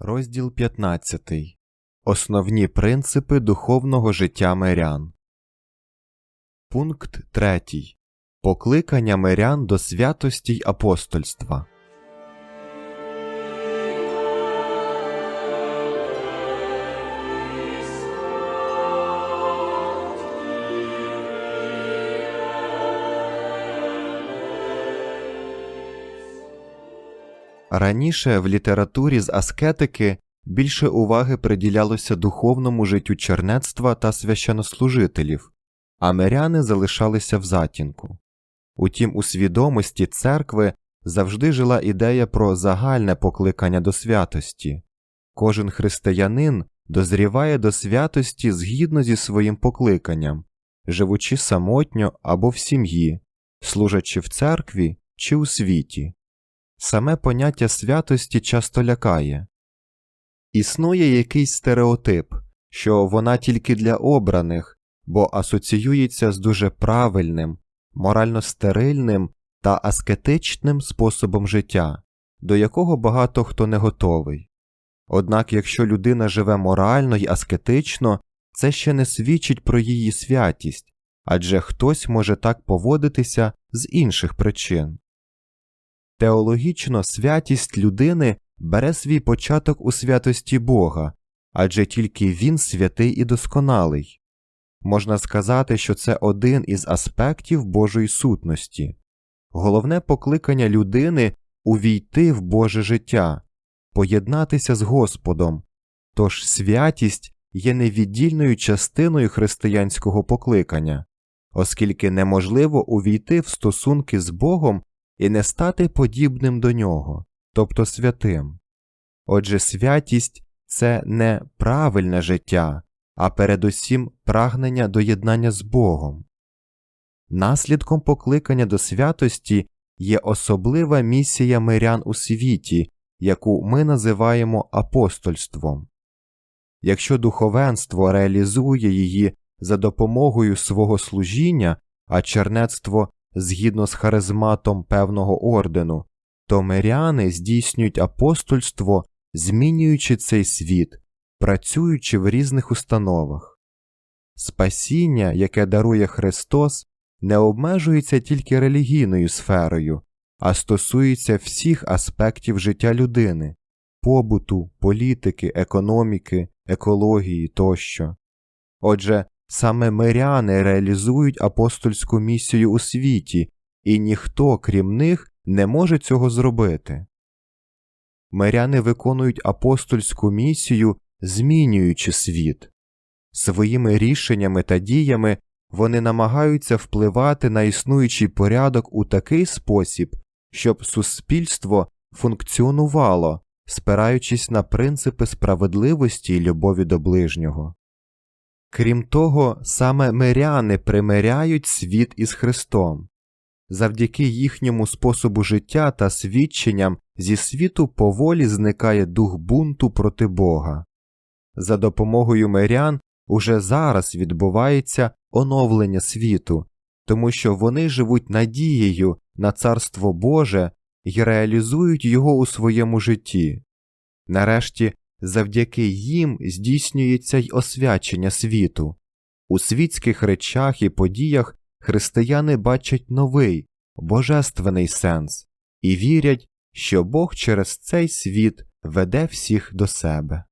Розділ 15. Основні принципи духовного життя мирян. Пункт 3. Покликання мирян до святості й апостольства. Раніше в літературі з аскетики більше уваги приділялося духовному життю чернецтва та священнослужителів, а миряни залишалися в затінку. Утім, у свідомості церкви завжди жила ідея про загальне покликання до святості. Кожен християнин дозріває до святості згідно зі своїм покликанням, живучи самотньо або в сім'ї, служачи в церкві чи у світі. Саме поняття святості часто лякає. Існує якийсь стереотип, що вона тільки для обраних, бо асоціюється з дуже правильним, морально стерильним та аскетичним способом життя, до якого багато хто не готовий. Однак, якщо людина живе морально й аскетично, це ще не свідчить про її святість, адже хтось може так поводитися з інших причин. Теологічно святість людини бере свій початок у святості Бога, адже тільки Він святий і досконалий. Можна сказати, що це один із аспектів Божої сутності. Головне покликання людини увійти в Боже життя, поєднатися з Господом, тож святість є невіддільною частиною християнського покликання, оскільки неможливо увійти в стосунки з Богом і не стати подібним до нього, тобто святим. Отже, святість це не правильне життя, а передусім прагнення до єднання з Богом. Наслідком покликання до святості є особлива місія мирян у світі, яку ми називаємо апостольством. Якщо духовенство реалізує її за допомогою свого служіння, а чернецтво згідно з харизматом певного ордену, то миряни здійснюють апостольство, змінюючи цей світ, працюючи в різних установах. Спасіння, яке дарує Христос, не обмежується тільки релігійною сферою, а стосується всіх аспектів життя людини побуту, політики, економіки, екології тощо. Отже, Саме миряни реалізують апостольську місію у світі, і ніхто, крім них, не може цього зробити. Миряни виконують апостольську місію, змінюючи світ. Своїми рішеннями та діями вони намагаються впливати на існуючий порядок у такий спосіб, щоб суспільство функціонувало, спираючись на принципи справедливості і любові до ближнього. Крім того, саме миряни примиряють світ із Христом. Завдяки їхньому способу життя та свідченням зі світу поволі зникає дух бунту проти Бога. За допомогою мирян уже зараз відбувається оновлення світу, тому що вони живуть надією на Царство Боже і реалізують його у своєму житті. Нарешті завдяки їм здійснюється й освячення світу. У світських речах і подіях християни бачать новий, божественний сенс і вірять, що Бог через цей світ веде всіх до себе.